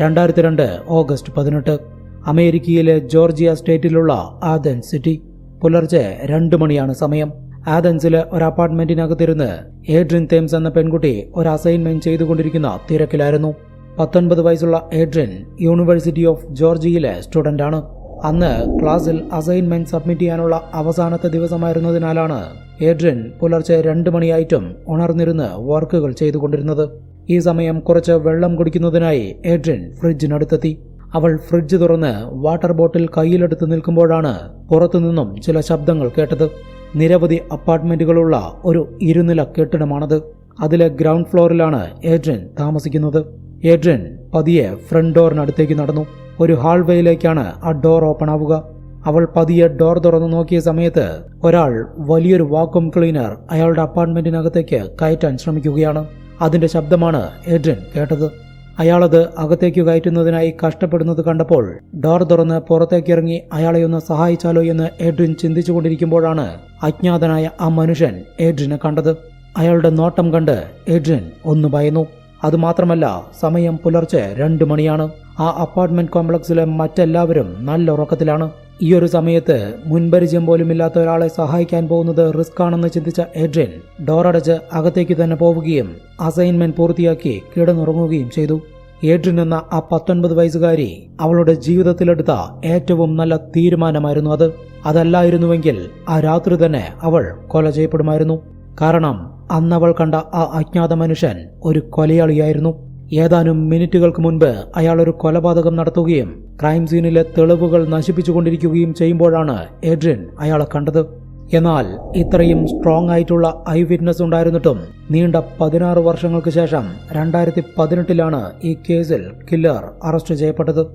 രണ്ടായിരത്തി രണ്ട് ഓഗസ്റ്റ് പതിനെട്ട്. അമേരിക്കയിലെ ജോർജിയ സ്റ്റേറ്റിലുള്ള ആദൻ സിറ്റി പുലർച്ചെ രണ്ട് മണിയാണ് സമയം. ആദൻസിലെ ഒരു അപ്പാർട്ട്മെന്റിനകത്തിരുന്ന് ഏഡ്രിൻ തേംസ് എന്ന പെൺകുട്ടി ഒരു അസൈൻമെന്റ് ചെയ്തുകൊണ്ടിരിക്കുന്ന തിരക്കിലായിരുന്നു. പത്തൊൻപത് വയസ്സുള്ള ഏഡ്രിൻ യൂണിവേഴ്സിറ്റി ഓഫ് ജോർജിയയിലെ സ്റ്റുഡന്റാണ്. അന്ന് ക്ലാസ്സിൽ അസൈൻമെന്റ് സബ്മിറ്റ് ചെയ്യാനുള്ള അവസാനത്തെ ദിവസമായിരുന്നതിനാലാണ് ഏഡ്രിൻ പുലർച്ചെ രണ്ട് മണിയായിട്ടും ഉണർന്നിരുന്ന് വർക്കുകൾ ചെയ്തുകൊണ്ടിരുന്നത്. ഈ സമയം കുറച്ച് വെള്ളം കുടിക്കുന്നതിനായി ഏഡ്രിൻ ഫ്രിഡ്ജിനടുത്തെത്തി. അവൾ ഫ്രിഡ്ജ് തുറന്ന് വാട്ടർ ബോട്ടിൽ കയ്യിലെടുത്ത് നിൽക്കുമ്പോഴാണ് പുറത്തുനിന്നും ചില ശബ്ദങ്ങൾ കേട്ടത്. നിരവധി അപ്പാർട്ട്മെന്റുകളുള്ള ഒരു ഇരുനില കെട്ടിടമാണത്. അതിലെ ഗ്രൗണ്ട് ഫ്ലോറിലാണ് ഏഡ്രിൻ താമസിക്കുന്നത്. ഏഡ്രിൻ പതിയെ ഫ്രണ്ട് ഡോറിനടുത്തേക്ക് നടന്നു. ഒരു ഹാൾവേയിലേക്കാണ് ആ ഡോർ ഓപ്പൺ ആവുക. അവൾ പതിയെ ഡോർ തുറന്നു നോക്കിയ സമയത്ത് ഒരാൾ വലിയൊരു വാക്വം ക്ലീനർ അയാളുടെ അപ്പാർട്ട്മെന്റിനകത്തേക്ക് കയറ്റാൻ ശ്രമിക്കുകയാണ്. അതിന്റെ ശബ്ദമാണ് എഡ്രിൻ കേട്ടത്. അയാളത് അകത്തേക്ക് കയറ്റുന്നതിനായി കഷ്ടപ്പെടുന്നത് കണ്ടപ്പോൾ ഡോർ തുറന്ന് പുറത്തേക്ക് ഇറങ്ങി അയാളെ ഒന്ന് സഹായിച്ചാലോ എന്ന് എഡ്രിൻ ചിന്തിച്ചുകൊണ്ടിരിക്കുമ്പോഴാണ് അജ്ഞാതനായ ആ മനുഷ്യൻ എഡ്രിനെ കണ്ടത്. അയാളുടെ നോട്ടം കണ്ട് എഡ്രിൻ ഒന്ന് ഭയന്നു. അതുമാത്രമല്ല സമയം പുലർച്ചെ രണ്ട് മണിയാണ്. ആ അപ്പാർട്ട്മെന്റ് കോംപ്ലക്സിലെ മറ്റെല്ലാവരും നല്ല ഉറക്കത്തിലാണ്. ഈ ഒരു സമയത്ത് മുൻപരിചയം പോലുമില്ലാത്ത ഒരാളെ സഹായിക്കാൻ പോകുന്നത് റിസ്ക് ആണെന്ന് ചിന്തിച്ച എഡ്രിൻ ഡോറടച്ച് അകത്തേക്ക് തന്നെ പോവുകയും അസൈൻമെന്റ് പൂർത്തിയാക്കി കിടന്നുറങ്ങുകയും ചെയ്തു. എഡ്രിൻ എന്ന ആ പത്തൊൻപത് വയസ്സുകാരി അവളുടെ ജീവിതത്തിലെടുത്ത ഏറ്റവും നല്ല തീരുമാനമായിരുന്നു അത്. അതല്ലായിരുന്നുവെങ്കിൽ ആ രാത്രി തന്നെ അവൾ കൊല ചെയ്യപ്പെടുമായിരുന്നു. കാരണം അന്നവൾ കണ്ട ആ അജ്ഞാത മനുഷ്യൻ ഒരു കൊലയാളിയായിരുന്നു. ഏതാനും മിനിറ്റുകൾക്ക് മുൻപ് അയാൾ ഒരു കൊലപാതകം നടത്തുകയും ക്രൈം സീനിലെ തെളിവുകൾ നശിപ്പിച്ചുകൊണ്ടിരിക്കുകയും ചെയ്യുമ്പോഴാണ് എഡ്രിൻ അയാളെ കണ്ടത്. എന്നാൽ ഇത്രയും സ്ട്രോങ് ആയിട്ടുള്ള ഐ വിറ്റ്നസ് ഉണ്ടായിരുന്നിട്ടും നീണ്ട പതിനാറ് വർഷങ്ങൾക്ക് ശേഷം രണ്ടായിരത്തി പതിനെട്ടിലാണ് ഈ കേസിൽ കില്ലർ അറസ്റ്റ് ചെയ്യപ്പെട്ടത്.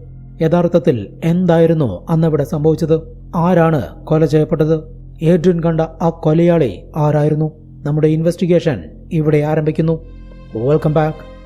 യഥാർത്ഥത്തിൽ എന്തായിരുന്നു അന്നവിടെ സംഭവിച്ചത്? ആരാണ് കൊല ചെയ്യപ്പെട്ടത്? ഏഡ്രിൻ കണ്ട ആ കൊലയാളി ആരായിരുന്നു? നമ്മുടെ ഇൻവെസ്റ്റിഗേഷൻ ഇവിടെ ആരംഭിക്കുന്നു. വെൽക്കം ബാക്ക്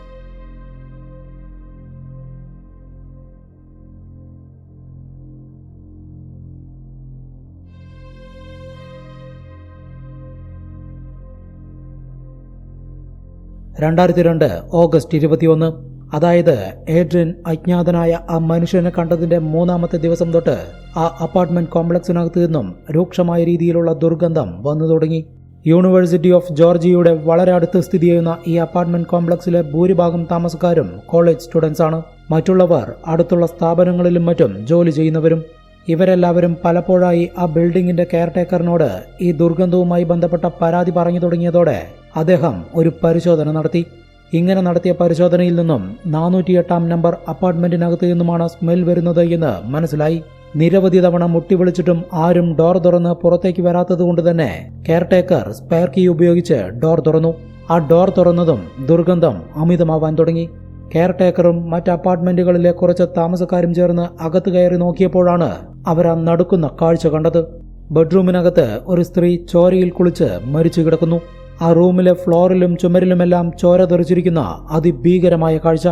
രണ്ടായിരത്തി രണ്ട് ഓഗസ്റ്റ് ഇരുപത്തിയൊന്ന്. അതായത് ഏഡ്രിൻ അജ്ഞാതനായ ആ മനുഷ്യനെ കണ്ടതിന്റെ മൂന്നാമത്തെ ദിവസം തൊട്ട് ആ അപ്പാർട്ട്മെന്റ് കോംപ്ലക്സിനകത്ത് നിന്നും രൂക്ഷമായ രീതിയിലുള്ള ദുർഗന്ധം വന്നു തുടങ്ങി. യൂണിവേഴ്സിറ്റി ഓഫ് ജോർജിയയുടെ വളരെ അടുത്ത് സ്ഥിതി ചെയ്യുന്ന ഈ അപ്പാർട്ട്മെന്റ് കോംപ്ലക്സിലെ ഭൂരിഭാഗം താമസക്കാരും കോളേജ് സ്റ്റുഡൻസ് ആണ്. മറ്റുള്ളവർ അടുത്തുള്ള സ്ഥാപനങ്ങളിലും മറ്റും ജോലി ചെയ്യുന്നവരും. ഇവരെല്ലാവരും പലപ്പോഴായി ആ ബിൽഡിംഗിന്റെ കെയർടേക്കറിനോട് ഈ ദുർഗന്ധവുമായി ബന്ധപ്പെട്ട പരാതി പറഞ്ഞു തുടങ്ങിയതോടെ അദ്ദേഹം ഒരു പരിശോധന നടത്തി. ഇങ്ങനെ നടത്തിയ പരിശോധനയിൽ നിന്നും നാനൂറ്റിയെട്ടാം നമ്പർ അപ്പാർട്ട്മെന്റിനകത്ത് നിന്നുമാണ് സ്മെൽ വരുന്നത് എന്ന് മനസ്സിലായി. നിരവധി തവണ മുട്ടി വിളിച്ചിട്ടും ആരും ഡോർ തുറന്ന് പുറത്തേക്ക് വരാത്തതുകൊണ്ട് തന്നെ കെയർടേക്കർ സ്പെയർ കീ ഉപയോഗിച്ച് ഡോർ തുറന്നു. ആ ഡോർ തുറന്നതും ദുർഗന്ധം അമിതമാവാൻ തുടങ്ങി. കെയർടേക്കറും മറ്റ് അപ്പാർട്ട്മെന്റുകളിലെ കുറച്ച് താമസക്കാരും ചേർന്ന് അകത്ത് കയറി നോക്കിയപ്പോഴാണ് അവർ ആ നടുക്കുന്ന കാഴ്ച കണ്ടത്. ബെഡ്റൂമിനകത്ത് ഒരു സ്ത്രീ ചോരയിൽ കുളിച്ച് മരിച്ചു കിടക്കുന്നു. ആ റൂമിലെ ഫ്ലോറിലും ചുമരിലുമെല്ലാം ചോര തെറിച്ചിരിക്കുന്ന അതിഭീകരമായ കാഴ്ച.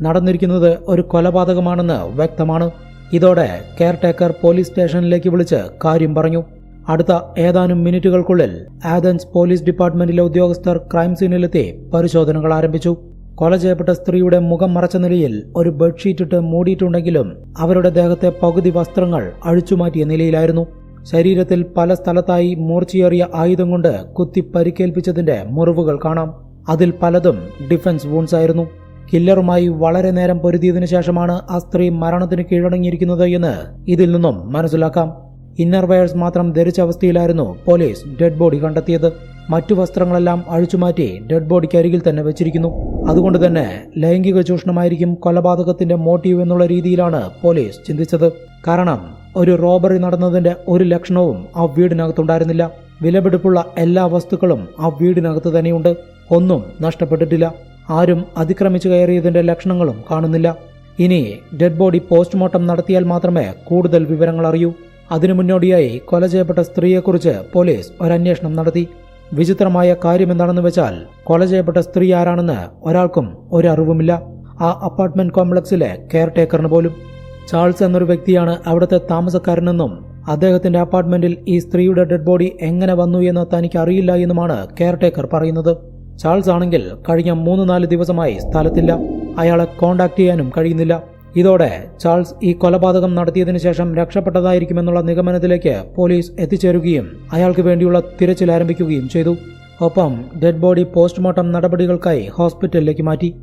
നടന്നിരിക്കുന്നത് ഒരു കൊലപാതകമാണെന്ന് വ്യക്തമാണ്. ഇതോടെ കെയർടേക്കർ പോലീസ് സ്റ്റേഷനിലേക്ക് വിളിച്ച് കാര്യം പറഞ്ഞു. അടുത്ത ഏതാനും മിനിറ്റുകൾക്കുള്ളിൽ ആദൻസ് പോലീസ് ഡിപ്പാർട്ട്മെന്റിലെ ഉദ്യോഗസ്ഥർ ക്രൈം സീനിലെത്തി പരിശോധനകൾ ആരംഭിച്ചു. കൊല ചെയ്യപ്പെട്ട സ്ത്രീയുടെ മുഖം മറച്ച നിലയിൽ ഒരു ബെഡ്ഷീറ്റ് ഇട്ട് മൂടിയിട്ടുണ്ടെങ്കിലും അവരുടെ ദേഹത്തെ പകുതി വസ്ത്രങ്ങൾ അഴിച്ചുമാറ്റിയ നിലയിലായിരുന്നു. ശരീരത്തിൽ പല സ്ഥലത്തായി മൂർച്ചയേറിയ ആയുധം കൊണ്ട് കുത്തി പരിക്കേൽപ്പിച്ചതിന്റെ മുറിവുകൾ കാണാം. അതിൽ പലതും ഡിഫൻസ് വൂൺസ് ആയിരുന്നു. കില്ലറുമായി വളരെ നേരം പൊരുതിയതിനു ശേഷമാണ് ആ സ്ത്രീ മരണത്തിന് കീഴടങ്ങിയിരിക്കുന്നത് എന്ന് ഇതിൽ നിന്നും മനസ്സിലാക്കാം. ഇന്നർ വയേഴ്സ് മാത്രം ധരിച്ച അവസ്ഥയിലായിരുന്നു പോലീസ് ഡെഡ് ബോഡി കണ്ടെത്തിയത്. മറ്റു വസ്ത്രങ്ങളെല്ലാം അഴിച്ചുമാറ്റി ഡെഡ് ബോഡിക്ക് അരികിൽ തന്നെ വെച്ചിരിക്കുന്നു. അതുകൊണ്ട് തന്നെ ലൈംഗിക ചൂഷണമായിരിക്കും കൊലപാതകത്തിന്റെ മോട്ടീവ് എന്നുള്ള രീതിയിലാണ് പോലീസ് ചിന്തിച്ചത്. കാരണം ഒരു റോബറി നടന്നതിന്റെ ഒരു ലക്ഷണവും ആ വീടിനകത്തുണ്ടായിരുന്നില്ല. വിലപിടിപ്പുള്ള എല്ലാ വസ്തുക്കളും ആ വീടിനകത്ത് തന്നെയുണ്ട്. ഒന്നും നഷ്ടപ്പെട്ടിട്ടില്ല. ആരും അതിക്രമിച്ചു കയറിയതിന്റെ ലക്ഷണങ്ങളും കാണുന്നില്ല. ഇനി ഡെഡ് ബോഡി പോസ്റ്റ്മോർട്ടം നടത്തിയാൽ മാത്രമേ കൂടുതൽ വിവരങ്ങൾ അറിയൂ. അതിനു മുന്നോടിയായി കൊല ചെയ്യപ്പെട്ട സ്ത്രീയെക്കുറിച്ച് പോലീസ് ഒരന്വേഷണം നടത്തി. വിചിത്രമായ കാര്യമെന്താണെന്ന് വെച്ചാൽ കൊല ചെയ്യപ്പെട്ട സ്ത്രീ ആരാണെന്ന് ഒരാൾക്കും ഒരറിവുമില്ല ആ അപ്പാർട്ട്മെന്റ് കോംപ്ലക്സിലെ കെയർ ടേക്കറിന് പോലും. ചാൾസ് എന്നൊരു വ്യക്തിയാണ് അവിടുത്തെ താമസക്കാരനെന്നും അദ്ദേഹത്തിന്റെ അപ്പാർട്ട്മെന്റിൽ ഈ സ്ത്രീയുടെ ഡെഡ് ബോഡി എങ്ങനെ വന്നു എന്ന് തനിക്ക് അറിയില്ല എന്നുമാണ് കെയർ ടേക്കർ പറയുന്നത്. ചാൾസ് ആണെങ്കിൽ കഴിഞ്ഞ മൂന്ന് നാല് ദിവസമായി സ്ഥലത്തില്ല. അയാളെ കോണ്ടാക്ട് ചെയ്യാനും കഴിയുന്നില്ല. ഇതോടെ ചാൾസ് ഈ കൊലപാതകം നടത്തിയതിനു ശേഷം രക്ഷപ്പെട്ടതായിരിക്കുമെന്നുള്ള നിഗമനത്തിലേക്ക് പോലീസ് എത്തിച്ചേരുകയും അയാൾക്ക് വേണ്ടിയുള്ള തിരച്ചിൽ ആരംഭിക്കുകയും ചെയ്തു. ഒപ്പം ഡെഡ് ബോഡി പോസ്റ്റ്മോർട്ടം നടപടികൾക്കായി ഹോസ്പിറ്റലിലേക്ക് മാറ്റി.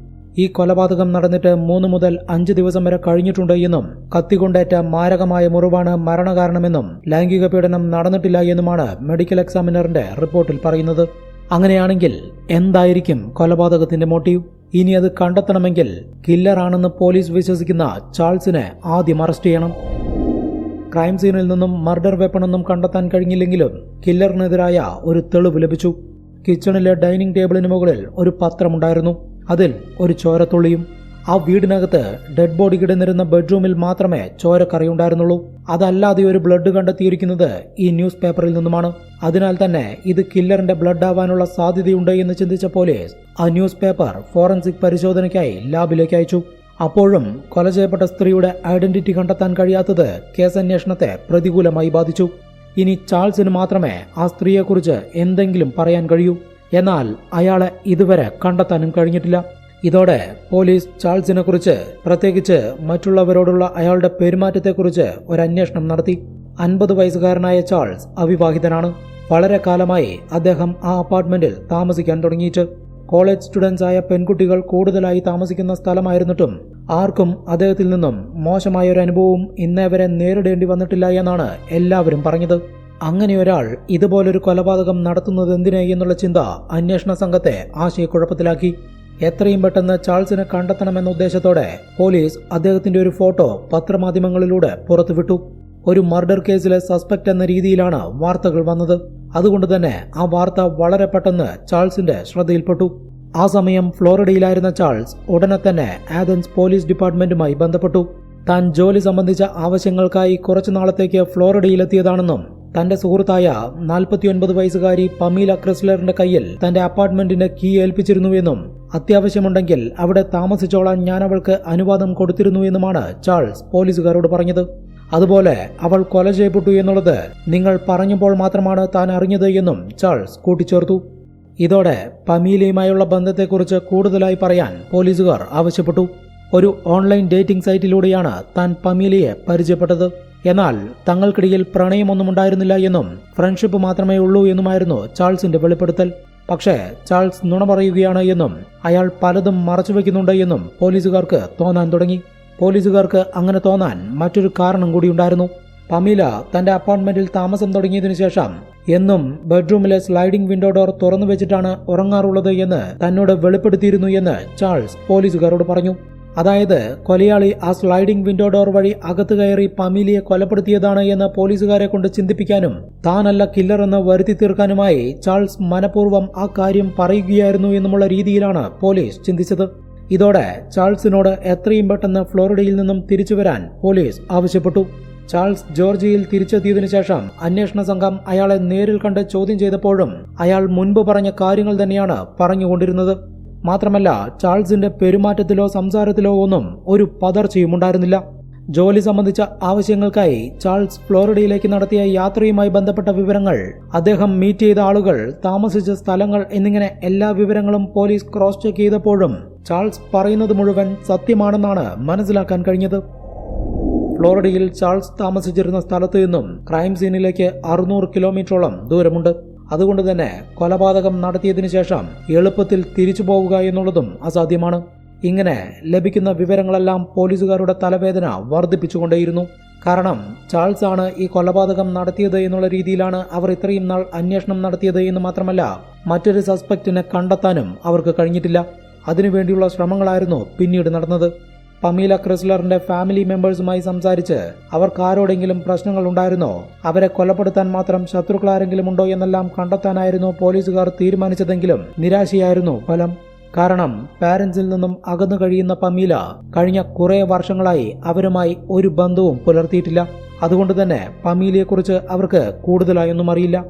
ഈ കൊലപാതകം നടന്നിട്ട് മൂന്ന് മുതൽ അഞ്ച് ദിവസം വരെ കഴിഞ്ഞിട്ടുണ്ട് എന്നും കത്തികൊണ്ടേറ്റ മാരകമായ മുറിവാണ് മരണകാരണമെന്നും ലൈംഗിക പീഡനം നടന്നിട്ടില്ല എന്നുമാണ് മെഡിക്കൽ എക്സാമിനറിന്റെ റിപ്പോർട്ടിൽ പറയുന്നത്. അങ്ങനെയാണെങ്കിൽ എന്തായിരിക്കും കൊലപാതകത്തിന്റെ മോട്ടീവ്? ഇനി അത് കണ്ടെത്തണമെങ്കിൽ കില്ലറാണെന്ന് പോലീസ് വിശ്വസിക്കുന്ന ചാൾസിനെ ആദ്യം അറസ്റ്റ് ചെയ്യണം. ക്രൈം സീനിൽ നിന്നും മർഡർ വെപ്പണൊന്നും കണ്ടെത്താൻ കഴിഞ്ഞില്ലെങ്കിലും കില്ലറിനെതിരായ ഒരു തെളിവ് ലഭിച്ചു. കിച്ചണിലെ ഡൈനിങ് ടേബിളിന് മുകളിൽ ഒരു പത്രമുണ്ടായിരുന്നു. അതിൽ ഒരു ചോരത്തുള്ളിയും ആ വീടിനകത്ത് ഡെഡ് ബോഡി കിടന്നിരുന്ന ബെഡ്റൂമിൽ മാത്രമേ ചോരക്കറിയുണ്ടായിരുന്നുള്ളൂ അതല്ലാതെ ഒരു ബ്ലഡ് കണ്ടെത്തിയിരിക്കുന്നത് ഈ ന്യൂസ് പേപ്പറിൽ നിന്നുമാണ്. അതിനാൽ തന്നെ ഇത് കില്ലറിന്റെ ബ്ലഡ് ആവാനുള്ള സാധ്യതയുണ്ട് എന്ന് ചിന്തിച്ച പോലീസ് ആ ന്യൂസ് പേപ്പർ ഫോറൻസിക് പരിശോധനയ്ക്കായി ലാബിലേക്ക് അയച്ചു. അപ്പോഴും കൊല ചെയ്യപ്പെട്ട സ്ത്രീയുടെ ഐഡന്റിറ്റി കണ്ടെത്താൻ കഴിയാത്തത് കേസന്വേഷണത്തെ പ്രതികൂലമായി ബാധിച്ചു. ഇനി ചാൾസിന് മാത്രമേ ആ സ്ത്രീയെക്കുറിച്ച് എന്തെങ്കിലും പറയാൻ കഴിയൂ. എന്നാൽ അയാളെ ഇതുവരെ കണ്ടെത്താനും കഴിഞ്ഞിട്ടില്ല. ഇതോടെ പോലീസ് ചാൾസിനെ കുറിച്ച് പ്രത്യേകിച്ച് മറ്റുള്ളവരോടുള്ള അയാളുടെ പെരുമാറ്റത്തെക്കുറിച്ച് ഒരു അന്വേഷണം നടത്തി. അൻപത് വയസ്സുകാരനായ ചാൾസ് അവിവാഹിതനാണ്. വളരെ കാലമായി അദ്ദേഹം ആ അപ്പാർട്ട്മെന്റിൽ താമസിക്കാൻ തുടങ്ങിയിട്ട്. കോളേജ് സ്റ്റുഡൻസ് ആയ പെൺകുട്ടികൾ കൂടുതലായി താമസിക്കുന്ന സ്ഥലമായിരുന്നിട്ടും ആർക്കും അദ്ദേഹത്തിൽ നിന്നും മോശമായ ഒരു അനുഭവവും ഇന്നേവരെ നേരിടേണ്ടി വന്നിട്ടില്ല എന്നാണ് എല്ലാവരും പറഞ്ഞത്. അങ്ങനെ ഒരാൾ ഇതുപോലൊരു കൊലപാതകം നടത്തുന്നത് എന്തിനായി എന്നുള്ള ചിന്ത അന്വേഷണ സംഘത്തെ ആശയക്കുഴപ്പത്തിലാക്കി. എത്രയും പെട്ടെന്ന് ചാൾസിനെ കണ്ടെത്തണമെന്ന ഉദ്ദേശത്തോടെ പോലീസ് അദ്ദേഹത്തിന്റെ ഒരു ഫോട്ടോ പത്രമാധ്യമങ്ങളിലൂടെ പുറത്തുവിട്ടു. ഒരു മർഡർ കേസിലെ സസ്പെക്ട് എന്ന രീതിയിലാണ് വാർത്തകൾ വന്നത്. അതുകൊണ്ട് തന്നെ ആ വാർത്ത വളരെ പെട്ടെന്ന് ചാൾസിന്റെ ശ്രദ്ധയിൽപ്പെട്ടു. ആ സമയം ഫ്ലോറിഡയിലായിരുന്ന ചാൾസ് ഉടനെ തന്നെ ആഥൻസ് പോലീസ് ഡിപ്പാർട്ട്മെന്റുമായി ബന്ധപ്പെട്ടു. താൻ ജോലി സംബന്ധിച്ച ആവശ്യങ്ങൾക്കായി കുറച്ചു നാളത്തേക്ക് ഫ്ലോറിഡയിലെത്തിയതാണെന്നും തന്റെ സുഹൃത്തായ നാൽപ്പത്തിയൊൻപത് വയസ്സുകാരി പമീല ക്രിസ്ലറിന്റെ കയ്യിൽ തന്റെ അപ്പാർട്ട്മെന്റിന്റെ കീ ഏൽപ്പിച്ചിരുന്നുവെന്നും അത്യാവശ്യമുണ്ടെങ്കിൽ അവിടെ താമസിച്ചോളാൻ ഞാൻ അവൾക്ക് അനുവാദം കൊടുത്തിരുന്നുവെന്നുമാണ് ചാൾസ് പോലീസുകാരോട് പറഞ്ഞത്. അതുപോലെ അവൾ കൊല ചെയ്യപ്പെട്ടു എന്നുള്ളത് നിങ്ങൾ പറഞ്ഞപ്പോൾ മാത്രമാണ് താൻ അറിഞ്ഞത് എന്നും ചാൾസ് കൂട്ടിച്ചേർത്തു. ഇതോടെ പമീലയുമായുള്ള ബന്ധത്തെക്കുറിച്ച് കൂടുതലായി പറയാൻ പോലീസുകാർ ആവശ്യപ്പെട്ടു. ഒരു ഓൺലൈൻ ഡേറ്റിംഗ് സൈറ്റിലൂടെയാണ് താൻ പമീലയെ പരിചയപ്പെട്ടത്. എന്നാൽ തങ്ങൾക്കിടയിൽ പ്രണയമൊന്നും ഉണ്ടായിരുന്നില്ല എന്നും ഫ്രണ്ട്ഷിപ്പ് മാത്രമേ ഉള്ളൂ എന്നുമായിരുന്നു ചാൾസിന്റെ വെളിപ്പെടുത്തൽ. പക്ഷേ ചാൾസ് നുണ പറയുകയാണ് എന്നും അയാൾ പലതും മറച്ചുവെക്കുന്നുണ്ട് എന്നും പോലീസുകാർക്ക് തോന്നാൻ തുടങ്ങി. പോലീസുകാർക്ക് അങ്ങനെ തോന്നാൻ മറ്റൊരു കാരണം കൂടിയുണ്ടായിരുന്നു പമീല തന്റെ അപ്പാർട്ട്മെന്റിൽ താമസം തുടങ്ങിയതിനു ശേഷം എന്നും ബെഡ്റൂമിലെ സ്ലൈഡിംഗ് വിൻഡോ ഡോർ തുറന്നു വെച്ചിട്ടാണ് ഉറങ്ങാറുള്ളത് എന്ന് തന്നോട് വെളിപ്പെടുത്തിയിരുന്നു എന്ന് ചാൾസ് പോലീസുകാരോട് പറഞ്ഞു. അതായത് കൊലയാളി ആ സ്ലൈഡിംഗ് വിൻഡോ ഡോർ വഴി അകത്ത് കയറി പമീലിയെ കൊലപ്പെടുത്തിയതാണ് എന്ന് പോലീസുകാരെ കൊണ്ട് ചിന്തിപ്പിക്കാനും താനല്ല കില്ലർ എന്ന് വരുത്തി തീർക്കാനുമായി ചാൾസ് മനഃപൂർവം ആ കാര്യം പറയുകയായിരുന്നു എന്നുമുള്ള രീതിയിലാണ് പോലീസ് ചിന്തിച്ചത്. ഇതോടെ ചാൾസിനോട് എത്രയും പെട്ടെന്ന് ഫ്ലോറിഡയിൽ നിന്നും തിരിച്ചു വരാൻ പോലീസ് ആവശ്യപ്പെട്ടു. ചാൾസ് ജോർജിയയിൽ തിരിച്ചെത്തിയതിനു ശേഷം അന്വേഷണ സംഘം അയാളെ നേരിൽ കണ്ട് ചോദ്യം ചെയ്തപ്പോഴും അയാൾ മുൻപ് പറഞ്ഞ കാര്യങ്ങൾ തന്നെയാണ് പറഞ്ഞുകൊണ്ടിരുന്നത്. മാത്രമല്ല ചാൾസിന്റെ പെരുമാറ്റത്തിലോ സംസാരത്തിലോ ഒന്നും ഒരു പതർച്ചയും ഉണ്ടായിരുന്നില്ല ജോലി സംബന്ധിച്ച ആവശ്യങ്ങൾക്കായി ചാൾസ് ഫ്ലോറിഡയിലേക്ക് നടത്തിയ യാത്രയുമായി ബന്ധപ്പെട്ട വിവരങ്ങൾ അദ്ദേഹം മീറ്റ് ചെയ്ത ആളുകൾ താമസിച്ച സ്ഥലങ്ങൾ എന്നിങ്ങനെ എല്ലാ വിവരങ്ങളും പോലീസ് ക്രോസ് ചെക്ക് ചെയ്തപ്പോഴും ചാൾസ് പറയുന്നത് മുഴുവൻ സത്യമാണെന്നാണ് മനസ്സിലാക്കാൻ കഴിഞ്ഞത്. ഫ്ലോറിഡയിൽ ചാൾസ് താമസിച്ചിരുന്ന സ്ഥലത്ത് നിന്നും ക്രൈം സീനിലേക്ക് അറുന്നൂറ് കിലോമീറ്ററോളം ദൂരമുണ്ട്. അതുകൊണ്ട് തന്നെ കൊലപാതകം നടത്തിയതിനു ശേഷം എളുപ്പത്തിൽ തിരിച്ചു പോവുക എന്നുള്ളതും അസാധ്യമാണ്. ഇങ്ങനെ ലഭിക്കുന്ന വിവരങ്ങളെല്ലാം പോലീസുകാരുടെ തലവേദന വർദ്ധിപ്പിച്ചുകൊണ്ടേയിരുന്നു. കാരണം ചാൾസ് ആണ് ഈ കൊലപാതകം നടത്തിയത് എന്നുള്ള രീതിയിലാണ് അവർ ഇത്രയും നാൾ അന്വേഷണം നടത്തിയത് എന്ന് മാത്രമല്ല മറ്റൊരു സസ്പെക്റ്റിനെ കണ്ടെത്താനും അവർക്ക് കഴിഞ്ഞിട്ടില്ല. അതിനുവേണ്ടിയുള്ള ശ്രമങ്ങളായിരുന്നു പിന്നീട് നടന്നത്. പമീല ക്രിസ്ലറിന്റെ ഫാമിലി മെമ്പേഴ്സുമായി സംസാരിച്ച് അവർക്ക് ആരോടെങ്കിലും പ്രശ്നങ്ങൾ ഉണ്ടായിരുന്നോ അവരെ കൊലപ്പെടുത്താൻ മാത്രം ശത്രുക്കളാരെങ്കിലും ഉണ്ടോ എന്നെല്ലാം കണ്ടെത്താനായിരുന്നു പോലീസുകാർ തീരുമാനിച്ചതെങ്കിലും നിരാശയായിരുന്നു ഫലം. കാരണം പാരന്റ്സിൽ നിന്നും അകന്നു കഴിയുന്ന പമീല കഴിഞ്ഞ കുറെ വർഷങ്ങളായി അവരുമായി ഒരു ബന്ധവും പുലർത്തിയിട്ടില്ല. അതുകൊണ്ട് തന്നെ പമീലയെക്കുറിച്ച് അവർക്ക് കൂടുതലായൊന്നും അറിയില്ല.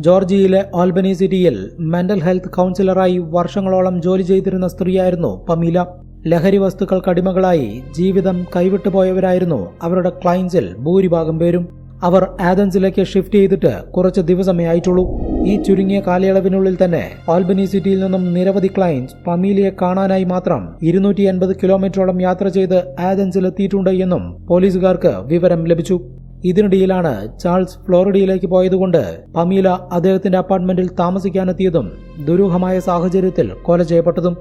ജോർജിയയിലെ ഓൽബനി സിറ്റിയിൽ മെന്റൽ ഹെൽത്ത് കൗൺസിലറായി വർഷങ്ങളോളം ജോലി ചെയ്തിരുന്ന സ്ത്രീയായിരുന്നു പമീല. ലഹരി വസ്തുക്കൾക്ക് അടിമകളായി ജീവിതം കൈവിട്ടുപോയവരായിരുന്നു അവരുടെ ക്ലയൻസിൽ ഭൂരിഭാഗം പേരും. അവർ ആദൻസിലേക്ക് ഷിഫ്റ്റ് ചെയ്തിട്ട് കുറച്ച് ദിവസമേ ആയിട്ടുള്ളൂ ഈ ചുരുങ്ങിയ കാലയളവിനുള്ളിൽ തന്നെ ആൽബനി സിറ്റിയിൽ നിന്നും നിരവധി ക്ലയൻസ് പമീലിയെ കാണാനായി മാത്രം ഇരുന്നൂറ്റി എൺപത് കിലോമീറ്ററോളം യാത്ര ചെയ്ത് ആദൻസിലെത്തിയിട്ടുണ്ട് എന്നും പോലീസുകാർക്ക് വിവരം ലഭിച്ചു. ഇതിനിടയിലാണ് ചാൾസ് ഫ്ലോറിഡയിലേക്ക് പോയതുകൊണ്ട് പമീല അദ്ദേഹത്തിന്റെ അപ്പാർട്ട്മെന്റിൽ താമസിക്കാനെത്തിയതും ദുരൂഹമായ സാഹചര്യത്തിൽ കൊല ചെയ്യപ്പെട്ടതും.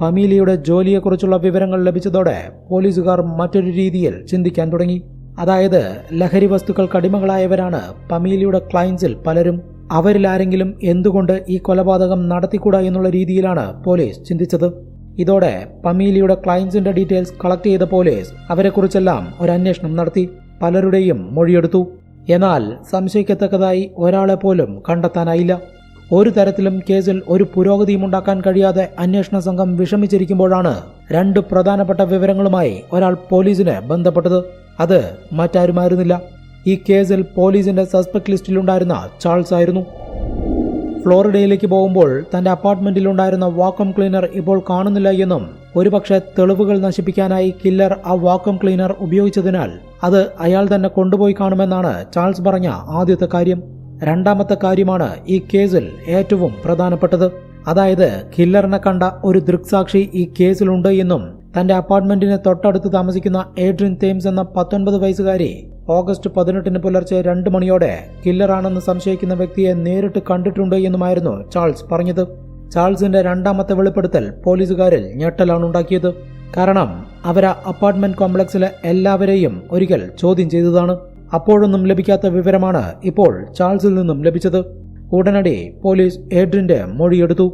പമീലയുടെ ജോലിയെക്കുറിച്ചുള്ള വിവരങ്ങൾ ലഭിച്ചതോടെ പോലീസുകാർ മറ്റൊരു രീതിയിൽ ചിന്തിക്കാൻ തുടങ്ങി. അതായത് ലഹരി വസ്തുക്കൾക്ക് അടിമകളായവരാണ് പമീലിയുടെ ക്ലയൻസിൽ പലരും. അവരിലാരെങ്കിലും എന്തുകൊണ്ട് ഈ കൊലപാതകം നടത്തിക്കൂടാ എന്നുള്ള രീതിയിലാണ് പോലീസ് ചിന്തിച്ചത്. ഇതോടെ പമീലിയുടെ ക്ലയൻസിന്റെ ഡീറ്റെയിൽസ് കളക്ട് ചെയ്ത പോലീസ് അവരെക്കുറിച്ചെല്ലാം ഒരു അന്വേഷണം നടത്തി. പലരുടെയും മൊഴിയെടുത്തു. എന്നാൽ സംശയിക്കത്തക്കതായി ഒരാളെ പോലും കണ്ടെത്താനായില്ല. ഒരു തരത്തിലും കേസിൽ ഒരു പുരോഗതിയും ഉണ്ടാക്കാൻ കഴിയാതെ അന്വേഷണ സംഘം വിഷമിച്ചിരിക്കുമ്പോഴാണ് രണ്ട് പ്രധാനപ്പെട്ട വിവരങ്ങളുമായി ഒരാൾ പോലീസിനെ ബന്ധപ്പെട്ടത്. അത് മറ്റാരുമായിരുന്നില്ല. ഈ കേസിൽ പോലീസിന്റെ സസ്പെക്ട് ലിസ്റ്റിലുണ്ടായിരുന്ന ചാൾസ് ആയിരുന്നു. ഫ്ലോറിഡയിലേക്ക് പോകുമ്പോൾ തന്റെ അപ്പാർട്ട്മെന്റിലുണ്ടായിരുന്ന വാക്വം ക്ലീനർ ഇപ്പോൾ കാണുന്നില്ല എന്നും ഒരുപക്ഷെ തെളിവുകൾ നശിപ്പിക്കാനായി കില്ലർ ആ വാക്വം ക്ലീനർ ഉപയോഗിച്ചതിനാൽ അത് അയാൾ തന്നെ കൊണ്ടുപോയി കാണുമെന്നാണ് ചാൾസ് പറഞ്ഞ ആദ്യത്തെ കാര്യം. രണ്ടാമത്തെ കാര്യമാണ് ഈ കേസിൽ ഏറ്റവും പ്രധാനപ്പെട്ടത്. അതായത് കില്ലറിനെ കണ്ട ഒരു ദൃക്സാക്ഷി ഈ കേസിലുണ്ട് എന്നും തന്റെ അപ്പാർട്ട്മെന്റിന് തൊട്ടടുത്ത് താമസിക്കുന്ന ഏഡ്രിൻ തേംസ് എന്ന പത്തൊൻപത് വയസ്സുകാരി ഓഗസ്റ്റ് പതിനെട്ടിന് പുലർച്ചെ രണ്ട് മണിയോടെ കില്ലറാണെന്ന് സംശയിക്കുന്ന വ്യക്തിയെ നേരിട്ട് കണ്ടിട്ടുണ്ട് എന്നുമായിരുന്നു ചാൾസ് പറഞ്ഞത്. ചാൾസിന്റെ രണ്ടാമത്തെ വെളിപ്പെടുത്തൽ പോലീസുകാരിൽ ഞെട്ടലാണ് ഉണ്ടാക്കിയത്. കാരണം അവരാ അപ്പാർട്ട്മെന്റ് കോംപ്ലക്സിലെ എല്ലാവരെയും ഒരിക്കൽ ചോദ്യം ചെയ്തതാണ്. അപ്പോഴൊന്നും ലഭിക്കാത്ത വിവരമാണ് ഇപ്പോൾ ചാൾസിൽ നിന്നും ലഭിച്ചത്. ഉടനടി പോലീസ് ഏഡ്രിന്റെ മൊഴിയെടുത്തു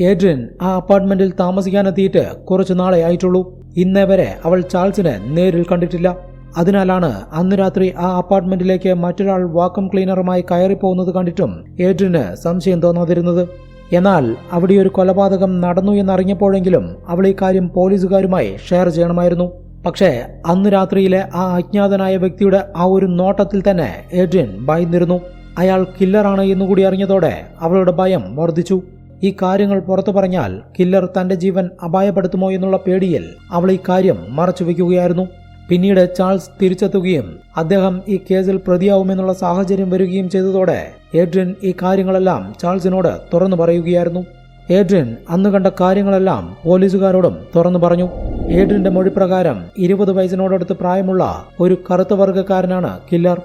ഏഡ്രിൻ ആ അപ്പാർട്ട്മെന്റിൽ താമസിക്കാനെത്തിയിട്ട് കുറച്ചു നാളെ ആയിട്ടുള്ളൂ. ഇന്നേ വരെ അവൾ ചാൾസിനെ നേരിൽ കണ്ടിട്ടില്ല. അതിനാലാണ് അന്ന് രാത്രി ആ അപ്പാർട്ട്മെന്റിലേക്ക് മറ്റൊരാൾ വാക്കം ക്ലീനറുമായി കയറിപ്പോകുന്നത് കണ്ടിട്ടും ഏഡ്രിന് സംശയം തോന്നാതിരുന്നത്. എന്നാൽ അവിടെ ഒരു കൊലപാതകം നടന്നു എന്നറിഞ്ഞപ്പോഴെങ്കിലും അവൾ ഈ കാര്യം പോലീസുകാരുമായി ഷെയർ ചെയ്യണമായിരുന്നു. പക്ഷേ അന്ന് രാത്രിയിലെ ആ അജ്ഞാതനായ വ്യക്തിയുടെ ആ ഒരു നോട്ടത്തിൽ തന്നെ ഏഡ്രിയൻ ഭയന്നിരുന്നു. അയാൾ കില്ലറാണ് എന്നുകൂടി അറിഞ്ഞതോടെ അവളുടെ ഭയം വർദ്ധിച്ചു. ഈ കാര്യങ്ങൾ പുറത്തു പറഞ്ഞാൽ കില്ലർ തന്റെ ജീവൻ അപായപ്പെടുത്തുമോ എന്നുള്ള പേടിയിൽ അവൾ ഈ കാര്യം മറച്ചുവെക്കുകയായിരുന്നു പിന്നീട് ചാൾസ് തിരിച്ചെത്തുകയും അദ്ദേഹം ഈ കേസിൽ പ്രതിയാവുമെന്നുള്ള സാഹചര്യം വരികയും ചെയ്തതോടെ ഏഡ്രിൻ ഈ കാര്യങ്ങളെല്ലാം ചാൾസിനോട് തുറന്നു പറയുകയായിരുന്നു. ഏഡ്രിൻ അന്ന് കണ്ട കാര്യങ്ങളെല്ലാം പോലീസുകാരോടും തുറന്നു പറഞ്ഞു. ഏഡ്രിന്റെ മൊഴിപ്രകാരം ഇരുപത് വയസ്സിനോടടുത്ത് പ്രായമുള്ള ഒരു കറുത്ത വർഗക്കാരനാണ് കില്ലർ.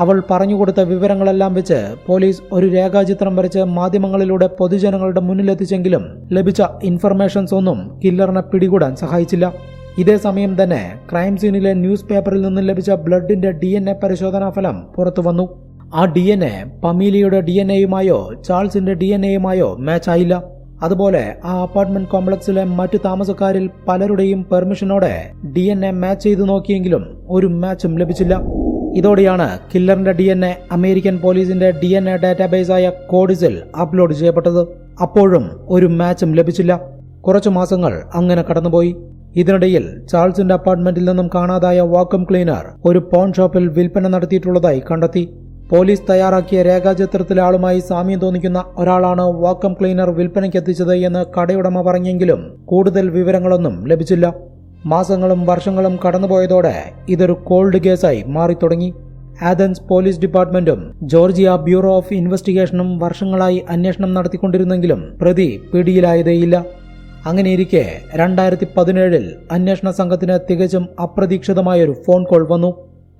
അവൾ പറഞ്ഞുകൊടുത്ത വിവരങ്ങളെല്ലാം വെച്ച് പോലീസ് ഒരു രേഖാചിത്രം വരച്ച് മാധ്യമങ്ങളിലൂടെ പൊതുജനങ്ങളുടെ മുന്നിലെത്തിച്ചെങ്കിലും ലഭിച്ച ഇൻഫർമേഷൻസ് ഒന്നും കില്ലറിനെ പിടികൂടാൻ സഹായിച്ചില്ല. ഇതേ സമയം തന്നെ ക്രൈം സീനിലെ ന്യൂസ് പേപ്പറിൽ നിന്നും ലഭിച്ച ബ്ലഡിന്റെ ഡി എൻ എ പരിശോധനാ ഫലം പുറത്തു വന്നു. ആ ഡി എൻ എ പമീലിയുടെ ഡി എൻ എയുമായോ ചാൾസിന്റെ ഡി എൻ എയുമായോ മാച്ച് ആയില്ല. അതുപോലെ ആ അപ്പാർട്ട്മെന്റ് കോംപ്ലക്സിലെ മറ്റു താമസക്കാരിൽ പലരുടെയും പെർമിഷനോടെ ഡി എൻ എ മാച്ച് ചെയ്തു നോക്കിയെങ്കിലും ഒരു മാച്ചും ലഭിച്ചില്ല. ഇതോടെയാണ് കില്ലറിന്റെ ഡി എൻ എ അമേരിക്കൻ പോലീസിന്റെ ഡി എൻ എ ഡാറ്റാബേസായ കോഡിസിൽ അപ്ലോഡ് ചെയ്യപ്പെട്ടത്. അപ്പോഴും ഒരു മാച്ചും ലഭിച്ചില്ല. കുറച്ചു മാസങ്ങൾ അങ്ങനെ കടന്നുപോയി. ഇതിനിടയിൽ ചാൾസിന്റെ അപ്പാർട്ട്മെന്റിൽ നിന്നും കാണാതായ വാക്വം ക്ലീനർ ഒരു പോൺ ഷോപ്പിൽ വിൽപ്പന നടത്തിയിട്ടുള്ളതായി കണ്ടെത്തി. പോലീസ് തയ്യാറാക്കിയ രേഖാചിത്രത്തിലെ ആളുമായി സാമ്യം തോന്നിക്കുന്ന ഒരാളാണ് വാക്കം ക്ലീനർ വിൽപ്പനയ്ക്കെത്തിച്ചത് എന്ന് കടയുടമ പറഞ്ഞെങ്കിലും കൂടുതൽ വിവരങ്ങളൊന്നും ലഭിച്ചില്ല. മാസങ്ങളും വർഷങ്ങളും കടന്നുപോയതോടെ ഇതൊരു കോൾഡ് കേസായി മാറിത്തുടങ്ങി. ആഥൻസ് പോലീസ് ഡിപ്പാർട്ട്മെന്റും ജോർജിയ ബ്യൂറോ ഓഫ് ഇൻവെസ്റ്റിഗേഷനും വർഷങ്ങളായി അന്വേഷണം നടത്തിക്കൊണ്ടിരുന്നെങ്കിലും പ്രതി പിടിയിലായതേയില്ല. അങ്ങനെയിരിക്കെ രണ്ടായിരത്തി പതിനേഴിൽ അന്വേഷണ സംഘത്തിന് തികച്ചും അപ്രതീക്ഷിതമായൊരു ഫോൺ കോൾ വന്നു.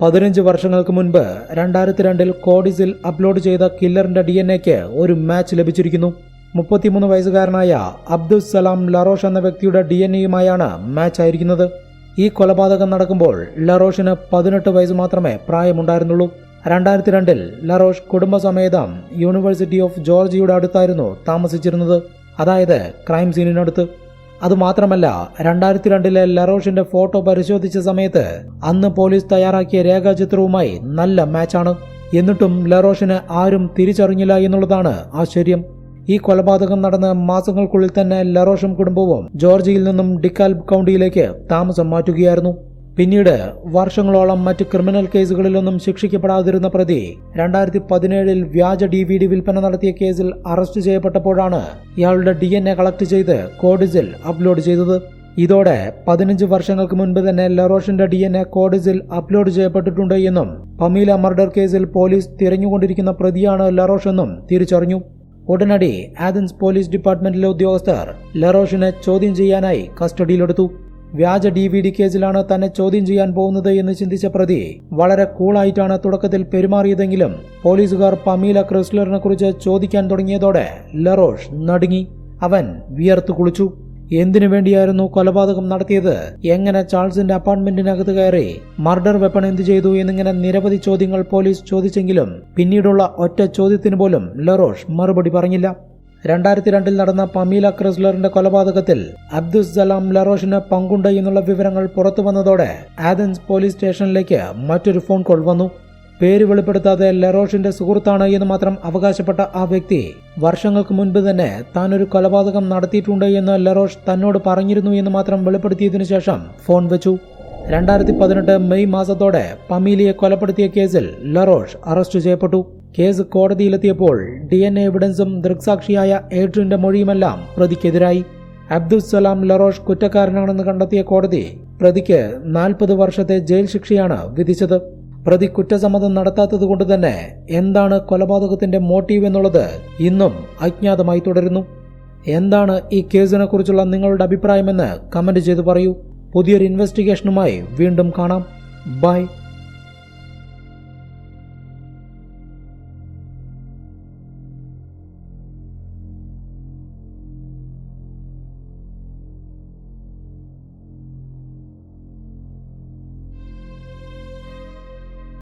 പതിനഞ്ച് വർഷങ്ങൾക്ക് മുൻപ് രണ്ടായിരത്തി രണ്ടിൽ കോഡിസിൽ അപ്ലോഡ് ചെയ്ത കില്ലറിന്റെ ഡി എൻ എക്ക് ഒരു മാച്ച് ലഭിച്ചിരിക്കുന്നു. മുപ്പത്തിമൂന്ന് വയസ്സുകാരനായ അബ്ദുൽ സലാം ലറോഷ് എന്ന വ്യക്തിയുടെ ഡി എൻ എയുമായാണ് മാച്ച് ആയിരിക്കുന്നത്. ഈ കൊലപാതകം നടക്കുമ്പോൾ ലറോഷിന് പതിനെട്ട് വയസ്സ് മാത്രമേ പ്രായമുണ്ടായിരുന്നുള്ളൂ. രണ്ടായിരത്തി രണ്ടിൽ ലറോഷ് കുടുംബസമേതം യൂണിവേഴ്സിറ്റി ഓഫ് ജോർജിയയുടെ അടുത്തായിരുന്നു താമസിച്ചിരുന്നത്. അതായത് ക്രൈം സീനിനടുത്ത്. അതുമാത്രമല്ല രണ്ടായിരത്തി രണ്ടിലെ ലറോഷിന്റെ ഫോട്ടോ പരിശോധിച്ച സമയത്ത് അന്ന് പോലീസ് തയ്യാറാക്കിയ രേഖാചിത്രവുമായി നല്ല മാച്ചാണ്. എന്നിട്ടും ലറോഷിന് ആരും തിരിച്ചറിഞ്ഞില്ല എന്നുള്ളതാണ് ആശ്ചര്യം. ഈ കൊലപാതകം നടന്ന മാസങ്ങൾക്കുള്ളിൽ തന്നെ ലറോഷും കുടുംബവും ജോർജിയയിൽ നിന്നും ഡിക്കാൽബ് കൗണ്ടിയിലേക്ക് താമസം മാറ്റുകയായിരുന്നു. പിന്നീട് വർഷങ്ങളോളം മറ്റ് ക്രിമിനൽ കേസുകളിലൊന്നും ശിക്ഷിക്കപ്പെടാതിരുന്ന പ്രതി രണ്ടായിരത്തി പതിനേഴിൽ വ്യാജ ഡി വി ഡി വിൽപ്പന നടത്തിയ കേസിൽ അറസ്റ്റ് ചെയ്യപ്പെട്ടപ്പോഴാണ് ഇയാളുടെ ഡി എൻ എ കളക്ട് ചെയ്ത് കോഡിസിൽ അപ്ലോഡ് ചെയ്തത്. ഇതോടെ പതിനഞ്ച് വർഷങ്ങൾക്ക് മുൻപ് തന്നെ ലറോഷിന്റെ ഡി എൻ എ കോഡിസിൽ അപ്ലോഡ് ചെയ്യപ്പെട്ടിട്ടുണ്ട് എന്നും പമീല മർഡർ കേസിൽ പോലീസ് തിരഞ്ഞുകൊണ്ടിരിക്കുന്ന പ്രതിയാണ് ലറോഷ് എന്നും തിരിച്ചറിഞ്ഞു. ഉടനടി ആഥൻസ് പോലീസ് ഡിപ്പാർട്ട്മെന്റിലെ ഉദ്യോഗസ്ഥർ ലറോഷിനെ ചോദ്യം ചെയ്യാനായി കസ്റ്റഡിയിലെടുത്തു. വ്യാജ ഡി വി ഡി കേസിലാണ് തന്നെ ചോദ്യം ചെയ്യാൻ പോകുന്നത് എന്ന് ചിന്തിച്ച പ്രതി വളരെ കൂളായിട്ടാണ് തുടക്കത്തിൽ പെരുമാറിയതെങ്കിലും പോലീസുകാർ പമീല ക്രിസ്ലറിനെ കുറിച്ച് ചോദിക്കാൻ തുടങ്ങിയതോടെ ലറോഷ് നടുങ്ങി. അവൻ വിയർത്തു കുളിച്ചു. എന്തിനു വേണ്ടിയായിരുന്നു കൊലപാതകം നടത്തിയത്? എങ്ങനെ ചാൾസിന്റെ അപ്പാർട്ട്മെന്റിനകത്ത് കയറി മർഡർ വെപ്പൺ എന്തു ചെയ്തു എന്നിങ്ങനെ നിരവധി ചോദ്യങ്ങൾ പോലീസ് ചോദിച്ചെങ്കിലും പിന്നീടുള്ള ഒറ്റ ചോദ്യത്തിന് പോലും ലറോഷ് മറുപടി പറഞ്ഞില്ല. രണ്ടായിരത്തി രണ്ടിൽ നടന്ന പമീല ക്രിസ്ലറിന്റെ കൊലപാതകത്തിൽ അബ്ദുസ് സലാം ലറോഷിന് പങ്കുണ്ട് എന്നുള്ള വിവരങ്ങൾ പുറത്തു വന്നതോടെ ആദൻസ് പോലീസ് സ്റ്റേഷനിലേക്ക് മറ്റൊരു ഫോൺ കോൾ വന്നു. പേര് വെളിപ്പെടുത്താതെ ലറോഷിന്റെ സുഹൃത്താണ് എന്ന് മാത്രം അവകാശപ്പെട്ട ആ വ്യക്തി വർഷങ്ങൾക്ക് മുൻപ് തന്നെ താൻ ഒരു കൊലപാതകം നടത്തിയിട്ടുണ്ട് എന്ന് ലറോഷ് തന്നോട് പറഞ്ഞിരുന്നു എന്ന് മാത്രം വെളിപ്പെടുത്തിയതിനു ശേഷം ഫോൺ വെച്ചു. രണ്ടായിരത്തി പതിനെട്ട് മെയ് മാസത്തോടെ പമീലിയെ കൊലപ്പെടുത്തിയ കേസിൽ ലറോഷ് അറസ്റ്റ് ചെയ്യപ്പെട്ടു. കേസ് കോടതിയിലെത്തിയപ്പോൾ ഡി എൻ എ എവിഡൻസും ദൃക്സാക്ഷിയായ ഏഡ്രിന്റെ മൊഴിയുമെല്ലാം പ്രതിക്കെതിരായി. അബ്ദുൽ സലാം ലറോഷ് കുറ്റക്കാരനാണെന്ന് കണ്ടെത്തിയ കോടതി പ്രതിക്ക് നാൽപ്പത് വർഷത്തെ ജയിൽ ശിക്ഷയാണ് വിധിച്ചത്. പ്രതി കുറ്റസമ്മതം നടത്താത്തതുകൊണ്ട് തന്നെ എന്താണ് കൊലപാതകത്തിന്റെ മോട്ടീവ് എന്നുള്ളത് ഇന്നും അജ്ഞാതമായി തുടരുന്നു. എന്താണ് ഈ കേസിനെ കുറിച്ചുള്ള നിങ്ങളുടെ അഭിപ്രായമെന്ന് കമന്റ് ചെയ്ത് പറയൂ. പുതിയൊരു ഇൻവെസ്റ്റിഗേഷനുമായി വീണ്ടും കാണാം. ബൈ